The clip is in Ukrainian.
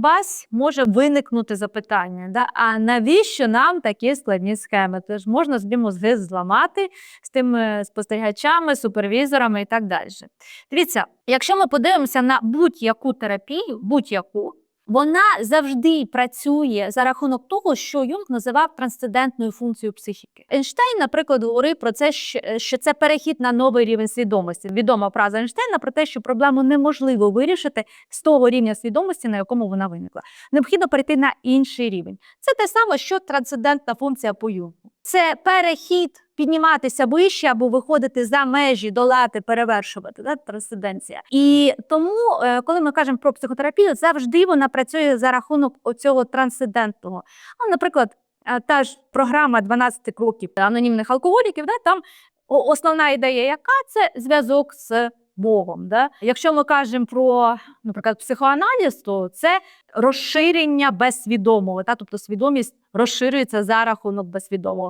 вас може виникнути запитання: да? а навіщо нам такі складні схеми? Тож можна собі мозги зламати з тими спостерігачами, супервізорами і так далі. Дивіться, якщо ми подивимося на будь-яку терапію, будь-яку. Вона завжди працює за рахунок того, що Юнг називав трансцендентною функцією психіки. Ейнштейн, наприклад, говорив про це, що- це перехід на новий рівень свідомості. Відома фраза Ейнштейна про те, що проблему неможливо вирішити з того рівня свідомості, на якому вона виникла. Необхідно перейти на інший рівень. Це те саме, що трансцендентна функція по Юнгу. Це перехід підніматися вище або виходити за межі, долати, перевершувати да, трансценденція. І тому, е, коли ми кажемо про психотерапію, завжди вона працює за рахунок оцього трансцендентного. А, наприклад, е, та ж програма 12 кроків анонімних алкоголіків, да, там основна ідея, яка це зв'язок з Богом. Да? Якщо ми кажемо про, наприклад, психоаналіз, то це розширення безсвідомого, та? тобто свідомість розширюється за рахунок безсвідомого.